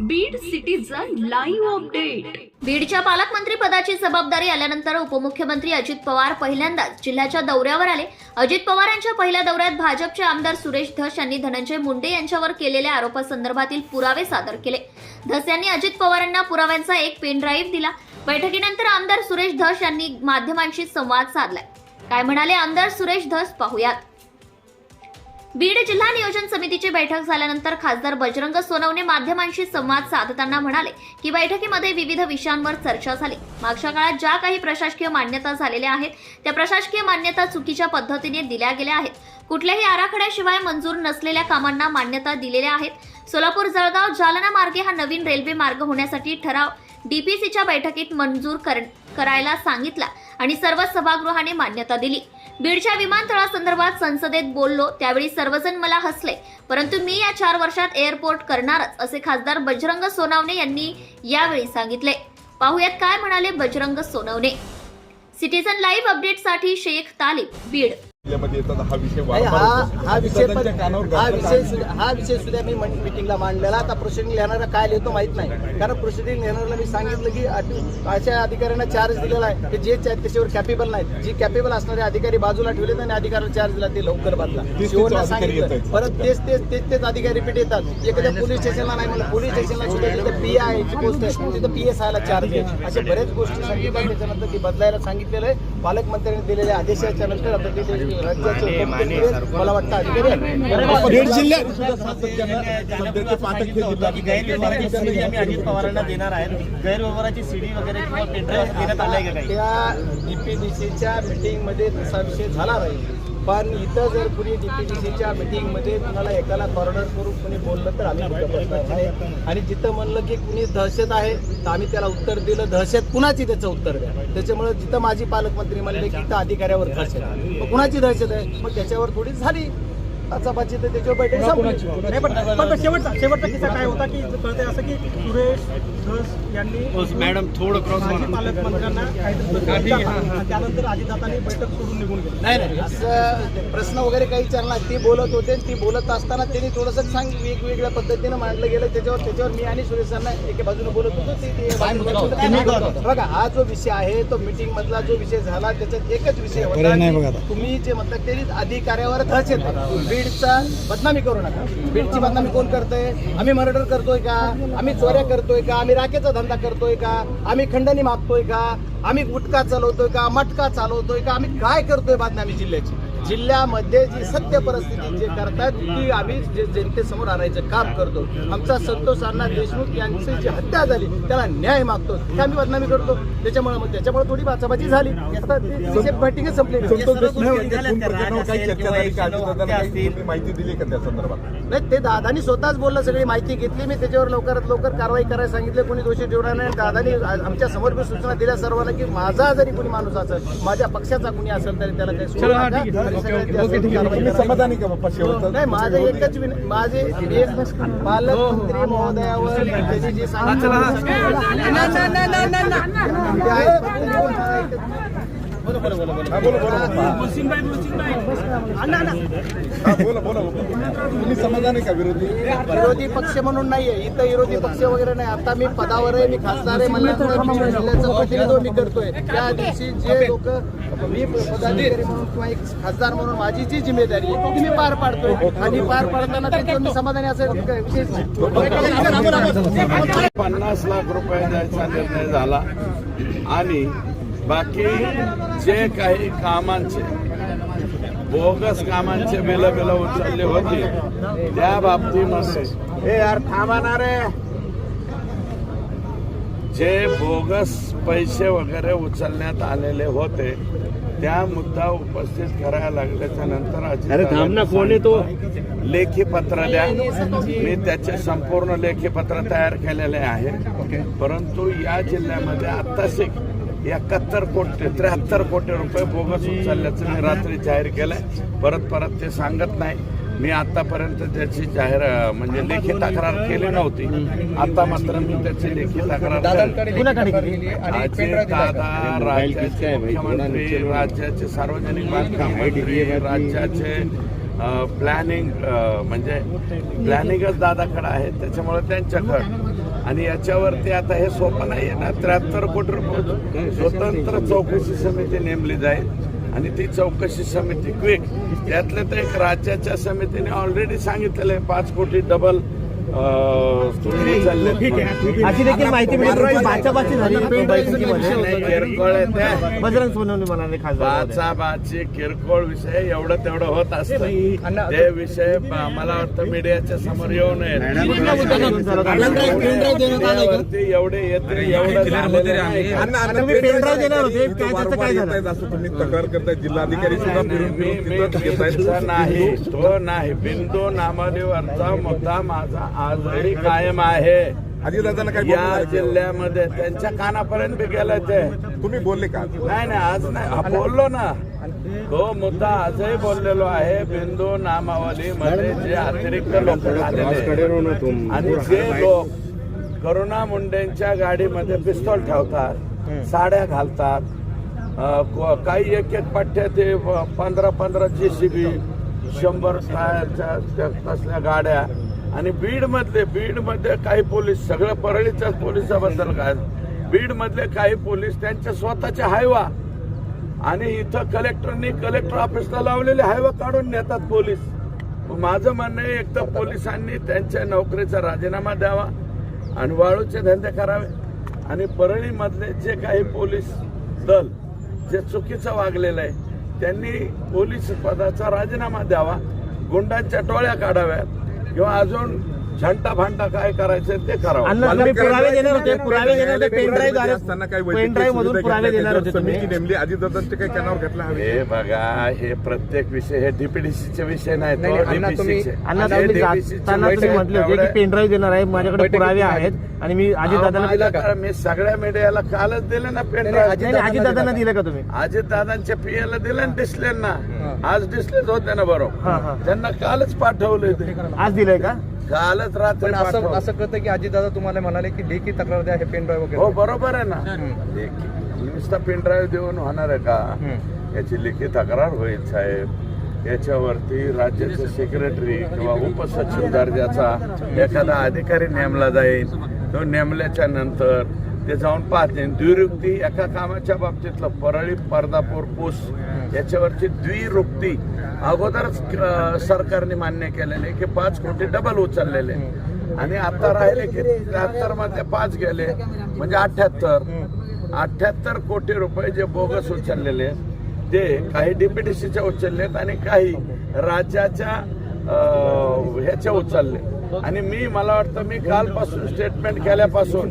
Beed citizen live update बीडच्या पालकमंत्री पदाची जबाबदारी आल्यानंतर उपमुख्यमंत्री अजित पवार पहिल्यांदाच जिल्ह्याच्या दौऱ्यावर आले. अजित पवार यांच्या पहिल्या दौऱ्यात भाजपचे आमदार सुरेश धस यांनी धनंजय मुंडे यांच्यावर केलेल्या आरोपासंदर्भातील पुरावे सादर केले. धस यांनी अजित पवारांना पुराव्यांचा एक पेन ड्राईव्ह दिला. बैठकीनंतर आमदार सुरेश धस यांनी माध्यमांशी संवाद साधलाय. काय म्हणाले आमदार सुरेश धस? पाहुयात. बीड जिल्हा नियोजन समितीची बैठक झाल्यानंतर खासदार बजरंग सोनवणे माध्यमांशी संवाद साधताना म्हणाले की बैठकीमध्ये विविध विषयांवर चर्चा झाली. मागच्या काळात ज्या काही प्रशासकीय मान्यता झालेल्या आहेत त्या प्रशासकीय मान्यता चुकीच्या पद्धतीने दिल्या गेल्या आहेत. कुठल्याही आराखड्याशिवाय मंजूर नसलेल्या कामांना मान्यता दिलेल्या आहेत. सोलापूर जळगाव जालना मार्गे हा नवीन रेल्वे मार्ग होण्यासाठी ठराव डीपीसीच्या बैठकीत मंजूर कर- करायला सांगितला आणि सर्व सभागृहाने मान्यता दिली. बीडच्या विमानतळासंदर्भात संसदेत बोललो त्यावेळी सर्वजण मला हसले परंतु मी या चार वर्षात एअरपोर्ट करणारच असे खासदार बजरंग सोनावणे यांनी यावेळी सांगितले. पाहुयात काय म्हणाले बजरंग सोनवणे. सिटीजन लाईव्ह अपडेटसाठी शेख तालिब बीड. हा विषय हा. हा हा. सुद्धा- हा मी मिटिंगला मांडलेला. आता प्रोसिडिंग लिहिणारा काय लिहितो माहीत नाही. कारण प्रोसिडिंग लिहिणाऱ्याला मी सांगितलं की अशा अधिकाऱ्यांना चार्ज दिलेला आहे की जे च्या- त्याच्यावर कॅपेबल नाहीत. जी कॅपेबल असणारे अधिकारी बाजूला ठेवले आणि अधिकाऱ्याला चार्ज दिला ते लवकर बदला. अधिकारी सांगितलं. परत तेच तेच तेच तेच अधिकारी रिपीट येतात. एखाद्या पोलीस स्टेशनला नाही म्हणलं पोलीस स्टेशनला सुद्धा तिथे पी आय ची पोस्ट आहे. तिथं पी एस आयला चार्ज आहे. अशा बऱ्याच गोष्टी सांगितल्या. त्याच्यानंतर ती बदलायला सांगितलेलं आहे. पालकमंत्र्यांनी दिलेल्या आदेशाच्या नंतर आता तिथे राज्याचे मला वाटतं अधिकारी. बीड जिल्ह्यात सध्याचे पाठक हे अजित पवारांना देणार आहेत. गैरव्यवहाराची सीडी वगैरे किंवा पेनड्राईव्ह देण्यात आलाय का काही? त्या डीपीडीसीच्या मीटिंगमध्ये तसा विषय झाला नाही. पण इथं जर कुणी डीपीडीसीच्या मीटिंगमध्ये कुणाला एकाला कॉर्नर करून कुणी बोललं तर आम्ही आणि जिथं म्हणलं की कुणी दहशत आहे तर आम्ही त्याला उत्तर दिलं. दहशत कुणाची त्याचं उत्तर द्या? त्याच्यामुळे जिथं माझी पालकमंत्री म्हणले की इथं अधिकाऱ्यावर दहशत आहे. मग कुणाची दहशत आहे? मग त्याच्यावर थोडी झाली. आचापाची तर त्याच्यावर बैठक संपली. नाही पण पण तो शेवटचा शेवटचा किस्सा काय होता की कळतंय असं की सुरेश धस यांनी मॅडम थोडं क्रॉस माजी पालकमंत्र्यांना काहीतरी आणि त्यानंतर अजितदादांनी बैठक सोडून निघून गेले नाही नाही असं प्रश्न वगैरे काही विचारला ती बोलत होते ती बोलत असताना त्यांनी थोडंसं सांग वेगवेगळ्या पद्धतीनं मांडलं गेलं त्याच्यावर त्याच्यावर मी आणि सुरेशांना एका बाजूने बोलत होतो ते- बोलत होते. होते. बघा हा जो विषय आहे तो मीटिंग मधला जो विषय झाला त्याच्यात एकच विषय होता की तुम्ही जे म्हणता ते अधिकाऱ्यावर दहशत आहे. बीडचा बदनामी करू नका. बीडची बदनामी कोण करतोय? आम्ही मर्डर करतोय का? आम्ही चोऱ्या करतोय का? आम्ही राखेचा धंदा करतोय का? आम्ही खंडणी मागतोय का? आम्ही गुटखा चालवतोय का? मटका चालवतोय का? आम्ही काय करतोय बदनामी जिल्ह्याची? जिल्ह्यामध्ये जी सत्य परिस्थिती जे करतात ती आम्ही जे जनतेसमोर आणायचं काम करतो. आमचा संतोष अण्णा देशमुख यांची जी हत्या झाली त्याला न्याय मागतो. ते आम्ही बदनामी करतो. त्याच्यामुळे मग त्याच्यामुळे थोडी बाचाबाची झाली. बैठकीच संपली माहिती दिली का त्या संदर्भात? नाही ते दादानी स्वतःच बोललं सगळी माहिती घेतली. मी त्याच्यावर लवकरात लवकर कारवाई करायला सांगितले. कोणी दोषी ठेवणार नाही. दादानी आमच्यासमोर मी सूचना दिल्या सर्वांना की माझा जरी कोणी माणूस असेल माझ्या पक्षाचा कोणी असेल तरी त्याला काही समाधानी का बाप्पा शेवटचं नाही माझं एकच विन- माझे मी पालकमंत्री महोदयावर त्यांनी जे ते आहे. हा. हा. तुम्ही समाधानी का विरोधी? विरोधी पक्ष म्हणून नाहीये. इथं विरोधी पक्ष वगैरे नाही. आता मी पदावर आहे मी खासदार आहे जिल्ह्याचं प्रतिनिधित्व मी करतोय. त्या दिवशी जे लोक मी पदाधिकारी म्हणून किंवा एक खासदार म्हणून माझी जी जिम्मेदारी आहे ती मी पार पाडतोय. आणि पार पाडताना त्याच्यावर मी समाधानी असेल काय विशेष नाही. पन्नास लाख रुपये द्यायचा निर्णय झाला. आणि बाकी जे काही कामांचे बोगस कामांचे बिल बिल उचलले होते त्या बाबतीमध्ये हे यार थांबणार जे बोगस पैसे वगैरे उचलण्यात आलेले होते त्या मुद्दा उपस्थित करायला लागल्याच्या नंतर अरे थांबना कोण तो लेखी पत्र द्या. मी त्याचे संपूर्ण लेखी पत्र तयार केलेले आहे. परंतु या जिल्ह्यामध्ये आत्ताच एक एकाहत्तर कोटी त्र्याहत्तर कोटी रुपये बोगस उचलल्याचं मी रात्री जाहीर केलंय. परत परत ते सांगत नाही. मी आतापर्यंत त्याची जाहीर म्हणजे लेखी तक्रार केली नव्हती. आता मात्र मी त्याची लेखी तक्रार दादा राज्याचे मुख्यमंत्री राज्याचे सार्वजनिक बांधकाम मंत्री राज्याचे प्लॅनिंग म्हणजे प्लॅनिंगच दादाकडे आहे. त्याच्यामुळे त्यांच्याकडं आणि याच्यावरती आता हे सोपं नाही आहे ना. त्र्याहत्तर कोटी रुपये स्वतंत्र चौकशी समिती नेमली जाईल. आणि ती चौकशी समिती क्विक त्यातलं तर एक राज्याच्या समितीने ऑलरेडी सांगितलेलं आहे पाच कोटी डबल अशी देखील माहिती मिळते झाली किरकोळ आहे त्या बजरंग सोनवणे म्हणाले खासदार. किरकोळ विषय एवढं तेवढं होत असतं. ते विषय मला वाटतं मीडियाच्या समोर येऊ नये एवढे येते एवढं काय झालं? तुम्ही तक्रार करताय जिल्हाधिकारी सुद्धा नाही तो नाही. बिंदू नामादेवरचा मुद्दा माझा. आजही कायम आहे. अजितदादांना काय या? जिल्ह्यामध्ये त्यांच्या कानापर्यंत बी गेलं ते तुम्ही बोलले का नाही नाही आज नाही. हा, बोललो ना. तो मुद्दा आजही बोललेलो आहे. बिंदू नामावली मध्ये जे अतिरिक्त लोक झालेले आणि जे लोक करुणा मुंडेंच्या गाडीमध्ये पिस्तॉल ठेवतात साड्या घालतात अ, को- काही एक एक पट्ट्या ते पंधरा पंधरा जे सी बी शंभर टायरच्या त्या तसल्या गाड्या आणि बीडमधले बीडमध्ये काही पोलीस सगळं परळीच्याच पोलिसाबद्दल काय? बीडमधले काही पोलीस त्यांच्या स्वतःच्या हायवा. आणि इथं कलेक्टरनी कलेक्टर ऑफिसला लावलेले हायवा काढून नेतात पोलीस. माझं म्हणणं आहे एक तर पोलिसांनी त्यांच्या नोकरीचा राजीनामा द्यावा आणि वाळूचे धंदे करावे. आणि परळीमधले जे काही पोलीस दल जे चुकीचं वागलेलं आहे त्यांनी पोलीस पदाचा राजीनामा द्यावा गुंडांच्या टोळ्या काढाव्यात. किंवा अजून झंटा भांटा काय करायचं ते करावं. तुम्ही पुरावे देणार होते. पुरावे देणार होते. पेनड्राईव्ह असताना काही पेनड्राईव्ह मधून पुरावे देणार होते तुम्ही. समिती नेमली. अजितदादांचे काही कानावर घातला हवे हे बघा हे प्रत्येक विषय हे डीपीडीसीचे विषय नाही म्हटले होते की पेनड्राईव्ह देणार आहे माझ्याकडे पुरावे आहेत आणि मी का? माझ्याकडे मी सगळ्या मीडियाला कालच दिले ना पेन नाही अजितदादांना दिलं का तुम्ही? अजित दादांच्या पीएला दिले ना. डिस्प्लेना आज डिस्प्लेच होते ना. बरोबर. त्यांना कालच पाठवले ते. आज दिलंय का? कालच रात्री पण असं पाठवलं. असं कळतं की अजितदादा तुम्हाला म्हणाले की लेखी तक्रार द्या हे पेन ड्राईव्ह हो वगैरे बरोबर आहे ना. नुसता पेन ड्राईव्ह देऊन होणार आहे का? याची लिखित तक्रार होईल साहेब. याच्यावरती राज्याचे सेक्रेटरी किंवा उपसचिव दर्जाचा एखादा अधिकारी नेमला जाईल. तो नेमल्याच्या नंतर ते जाऊन पाहते. द्विरुक्ती एका कामाच्या बाबतीतलं परळी पर्दापूर पूस याच्यावरची द्विरुक्ती अगोदरच सरकारने मान्य केलेले की पाच कोटी डबल उचललेले. आणि आता राहिले की त्र्याहत्तरमध्ये पाच गेले. म्हणजे अठ्याहत्तर. अठ्याहत्तर कोटी रुपये जे बोगस उचललेले ते काही डीपीटीसीच्या उचललेत आणि काही राज्याच्या ह्याच्या उचलले. आणि मी मला वाटतं मी कालपासून स्टेटमेंट केल्यापासून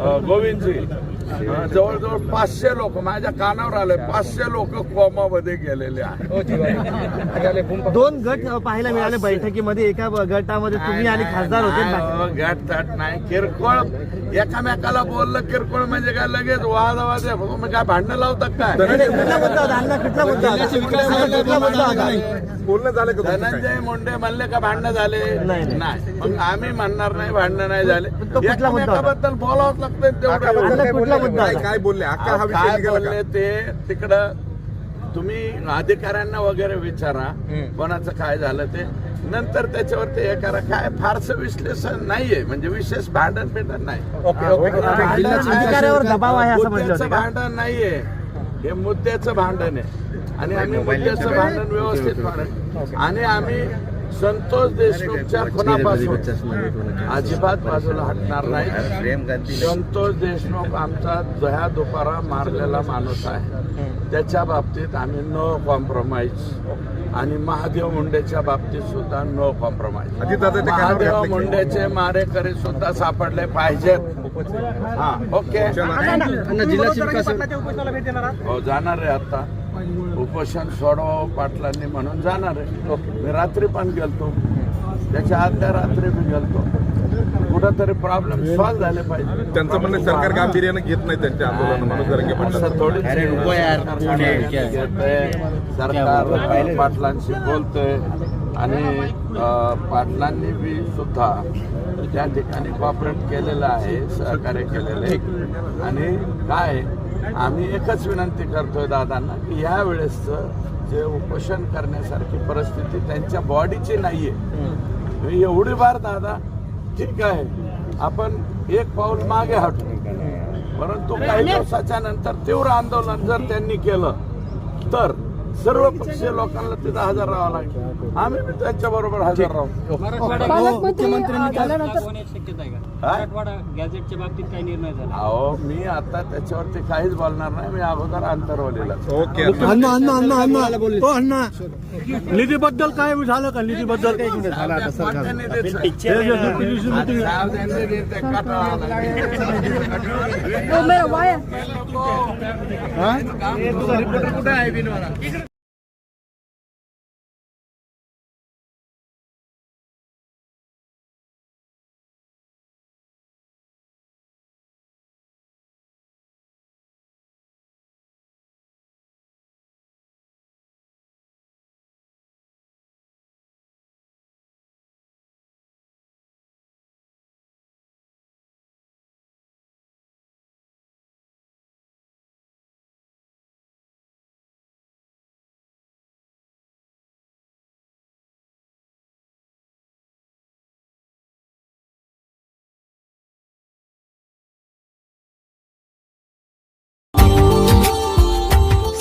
अं, गोविंदजी अं, जवळजवळ पाचशे लोक माझ्या कानावर आले पाचशे लोक कोमामध्ये गेलेले आहेत. दोन गट पाहायला मिळाले बैठकीमध्ये एका गटामध्ये तुम्ही आणि खासदार होते बाकी- गाठ ताट नाही. किरकोळ एकामेकाला बोललं किरकोळ म्हणजे काय लगेच वाद वाद मग काय भांडणं लावतात काय? बोलणं झालं? धनंजय मुंडे म्हणले का भांडणं झाले? नाही, मग आम्ही म्हणणार नाही भांडणं नाही झाले? एकमेकाबद्दल बोलावंच लागतं तेवढं. मुद्दा काय? काय बोलले? अक्का हा अहो, विषय काय निघाला बोलले ते? तिकडं तुम्ही अधिकाऱ्यांना वगैरे विचारा. कोणाचं काय झालं ते? नंतर त्याच्यावरती हे करा. काय फारसं विश्लेषण नाहीये. म्हणजे विशेष भांडण बिंडण नाही. ओके ओके भांडण- अधिकाऱ्यावर दबाव आहे असं म्हटलं मुद्द्याचं होतं का? भांडण नाहीये. हे मुद्द्याचं भांडण आहे. आणि आम्ही मुद्द्याचं भांडण व्यवस्थित भांडण आणि आम्ही संतोष देशमुखच्या खुनापासून. अजिबात बाजूला हटणार नाही. संतोष देशमुख आमचा दह्या दुपारा मारलेला माणूस आहे. त्याच्या बाबतीत आम्ही नो कॉम्प्रोमाइज आणि महादेव मुंडेच्या बाबतीत सुद्धा नो कॉम्प्रोमाइज महादेव मुंडेचे मारेकरी सुद्धा सापडले पाहिजेत. हा ओके? हो जाणार आहे आता. उपोषण सोडवा पाटलांनी म्हणून जाणार आहे. मी रात्री पण गेलतो. त्याच्या आदल्या रात्री मी गेलतो. कुठंतरी प्रॉब्लेम सॉल्व्ह झाले पाहिजे. त्यांचं म्हणणं सरकार गांभीर्यानं घेत नाही त्यांच्या आंदोलन म्हणून पाटलांचं. थोडीच घेतंय. सरकार पाटलांशी बोलतोय. आणि पाटलांनी बी सुद्धा त्या ठिकाणी कॉपरेट केलेलं आहे सहकार्य केलेलं आहे. आणि काय आम्ही एकच विनंती करतोय दादांना की या वेळेसचं जे उपोषण करण्यासारखी परिस्थिती त्यांच्या बॉडीची नाहीये. एवढी बार दादा ठीक आहे आपण एक पाऊल मागे हटू. परंतु काही दिवसाच्या नंतर तीव्र आंदोलन जर त्यांनी केलं तर सर्व पक्षीय लोकांना तिथं हजर राहावं लागेल. आम्ही बी त्यांच्या बरोबर हजर राहू. काय? गॅजेटच्या बाबतीत काही निर्णय झाला? अहो मी आता त्याच्यावरती काहीच बोलणार नाही. मी अगोदर अंतरवलेला. ओके. अण्णा अण्णा अण्णा अण्णा. हो अण्णा. निधीबद्दल काय झालं का? निधीबद्दल कुठे आहे